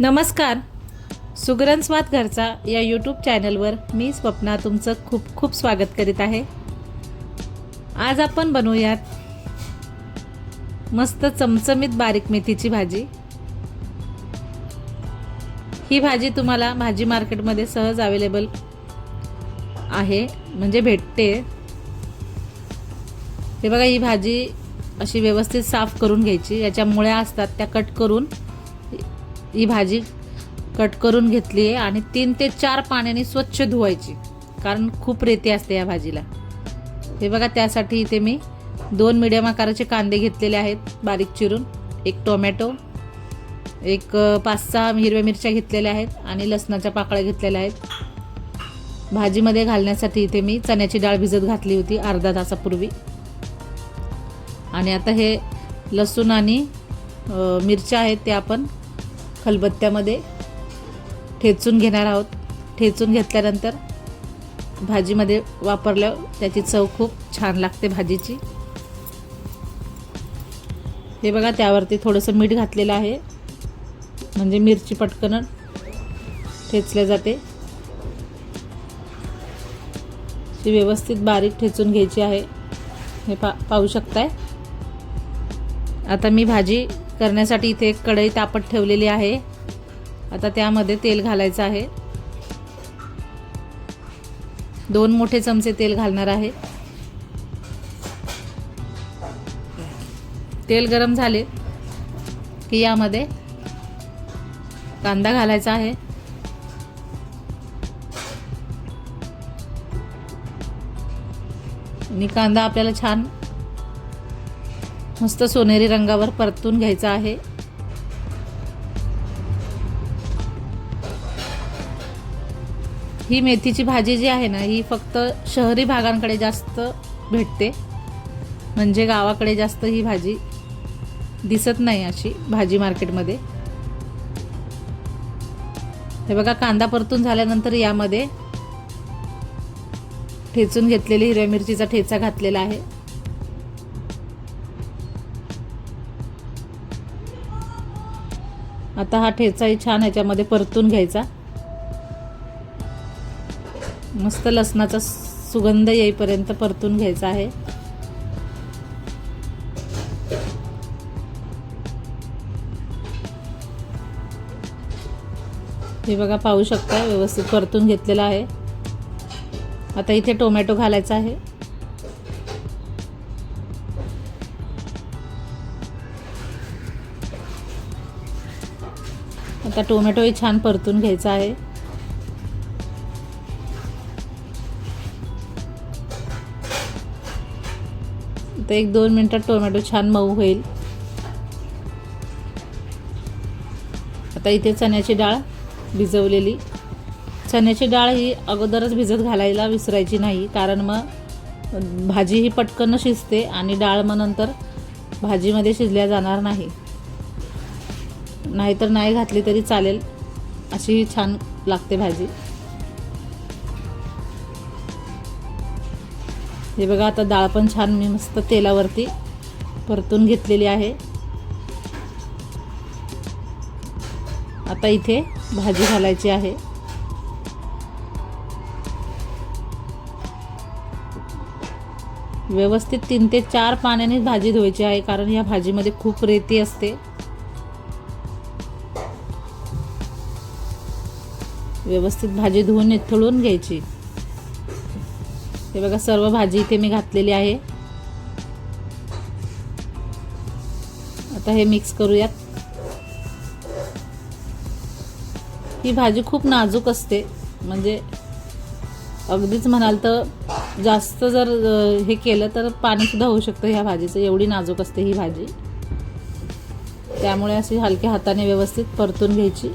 नमस्कार. सुगरणस्वाद घरचा या यूट्यूब चॅनलवर मी स्वप्ना तुमचं खूप खूप स्वागत करीत आहे. आज आपण बनवूयात मस्त चमचमीत बारीक मेथीची भाजी. ही भाजी तुम्हाला भाजी मार्केटमध्ये सहज अवेलेबल आहे म्हणजे भेटते. हे बघा ही भाजी अशी व्यवस्थित साफ करून घ्यायची याच्या मुळ्या असतात त्या कट करून ही भाजी कट करून घेतली आहे आणि तीन ते चार पाण्याने स्वच्छ धुवायची कारण खूप रेती असते या भाजीला. हे बघा त्यासाठी इथे मी दोन मिडियम आकाराचे कांदे घेतलेले आहेत बारीक चिरून. एक टोमॅटो एक पाच सहा हिरव्या मिरच्या घेतलेल्या आहेत आणि लसणाच्या पाकळ्या घेतलेल्या आहेत. भाजीमध्ये घालण्यासाठी इथे मी चण्याची डाळ भिजत घातली होती अर्धा तासापूर्वी. आणि आता हे लसूण आणि मिरच्या आहेत ते आपण खलबत्त्यामध्ये ठेचून घेणार आहोत. ठेचून घेतल्यानंतर भाजीमध्ये वापरल्यावर त्याची चव खूप छान लागते भाजीची. हे बघा त्यावरती थोडंसं मीठ घातलेलं आहे. म्हणजे मिरची पटकन ठेचल्या जाते. ती व्यवस्थित बारीक ठेचून घ्यायची आहे. हे पा पाहू शकताय? आता मी भाजी करण्यासाठी इथे एक कढई तापत ठेवलेली आहे. आता त्यामध्ये तेल घालायचं आहे. दोन मोठे चमचे तेल घालणार आहे. तेल गरम झाले की यामध्ये कांदा घालायचा आहे. आणि कांदा आपल्याला छान मस्त सोनेरी रंगावर परतून घ्यायचा आहे. ही मेथीची भाजी जी आहे ना ही फक्त शहरी भागांकडे जास्त भेटते. म्हणजे गावाकडे जास्त ही भाजी दिसत नाही अशी भाजी मार्केटमध्ये. हे बघा कांदा परतून झाल्यानंतर यामध्ये ठेचून घेतलेली हिरव्या मिरचीचा ठेचा घातलेला आहे. आता हा ठेचाही छान ह्याच्यामध्ये परतून घ्यायचा. मस्त लसणाचा सुगंध येईपर्यंत परतून घ्यायचा आहे. हे बघा पाहू शकता व्यवस्थित परतून घेतलेला आहे. आता इथे टोमॅटो घालायचा आहे. आता टोमॅटोही छान परतून घ्यायचा आहे. आता एक दोन मिनटात टोमॅटो छान मऊ होईल. आता इथे चण्याची डाळ भिजवलेली. चण्याची डाळ ही अगोदरच भिजत घालायला विसरायची नाही कारण मग भाजी ही पटकन शिजते आणि डाळ मग नंतर भाजीमध्ये शिजल्या जाणार नाही. नाहीतर नाही घातली तरी चालेल. अशी छान लागते भाजी. हे बघा आता डाळ पण छान मी मस्त तेलावरती परतून घेतलेली आहे. आता इथे भाजी घालायची आहे. व्यवस्थित तीन ते चार पाण्याने भाजी धुवायची आहे कारण या भाजीमध्ये खूप रेती असते. व्यवस्थित भाजी धुवून निथळून घ्यायची. हे बघा सर्व भाजी इथे मी घातलेली आहे. आता हे मिक्स करूयात. ही भाजी खूप नाजूक असते. म्हणजे अगदीच म्हणाल तर जास्त जर हे केलं तर पाणीसुद्धा होऊ शकतं ह्या भाजीचं. एवढी नाजूक असते ही भाजी. त्यामुळे अशी हलक्या हाताने व्यवस्थित परतून घ्यायची.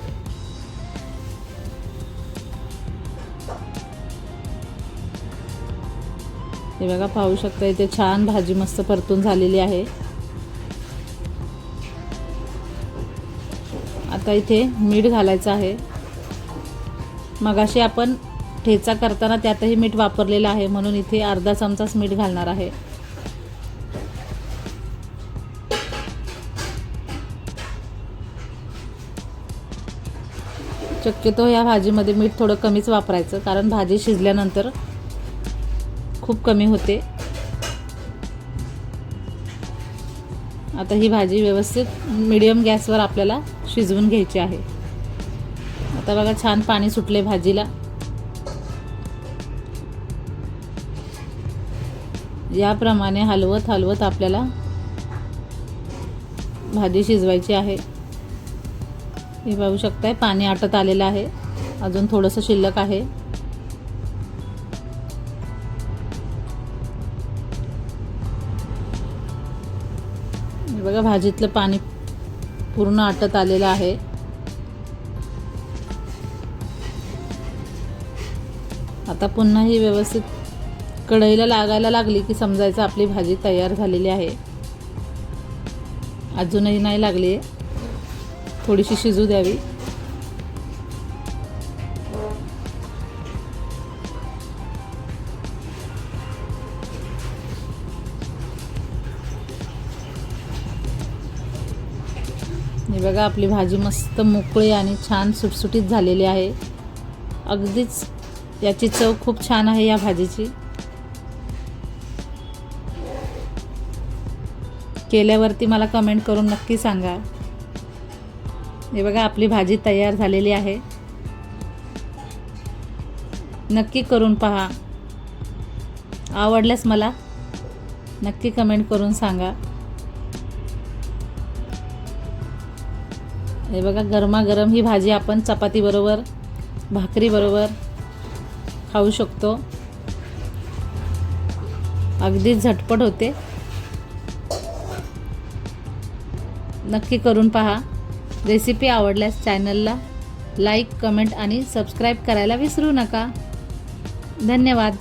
हे बघा पाहू शकता इथे छान भाजी मस्त परतून झालेली आहे. आता इथे मीठ घालायचं आहे. मगाशी आपण ठेचा करताना त्यातही मीठ वापरलेलं आहे म्हणून इथे अर्धा चमचाच मीठ घालणार आहे. शक्यतो ह्या भाजीमध्ये मीठ थोडं कमीच वापरायचं कारण भाजी शिजल्यानंतर खूप कमी होते. आता ही भाजी व्यवस्थित मिडियम गॅसवर आपल्याला शिजवून घ्यायची आहे. आता बघा छान पाणी सुटले भाजीला. याप्रमाणे हलवत हलवत आपल्याला भाजी शिजवायची आहे. हे पाहू शकताय पाणी आटत आलेलं आहे. अजून थोडंसं शिल्लक आहे. बघा भाजीतलं पाणी पूर्ण आटत आलेलं आहे. आता पुन्हा ही व्यवस्थित कढईला लागायला लागली की समजायचं आपली भाजी तयार झालेली आहे. अजूनही नाही लागली. आहे थोडीशी शिजू द्यावी. बघा आपली भाजी मस्त मोकळी आणि छान सुटसुटीत झालेली आहे. अगदीच याची चव खूप छान आहे या भाजीची. केल्यावरती मला कमेंट करून नक्की सांगा. हे बघा आपली भाजी तयार झालेली आहे. नक्की करून पहा. आवडल्यास मला नक्की कमेंट करून सांगा. हे बघा गरमागरम ही भाजी आपण चपातीबरोबर भाकरीबरोबर खाऊ शकतो. अगदी झटपट होते. नक्की करून पहा. रेसिपी आवडल्यास चॅनलला लाईक कमेंट आणि सबस्क्राईब करायला विसरू नका. धन्यवाद.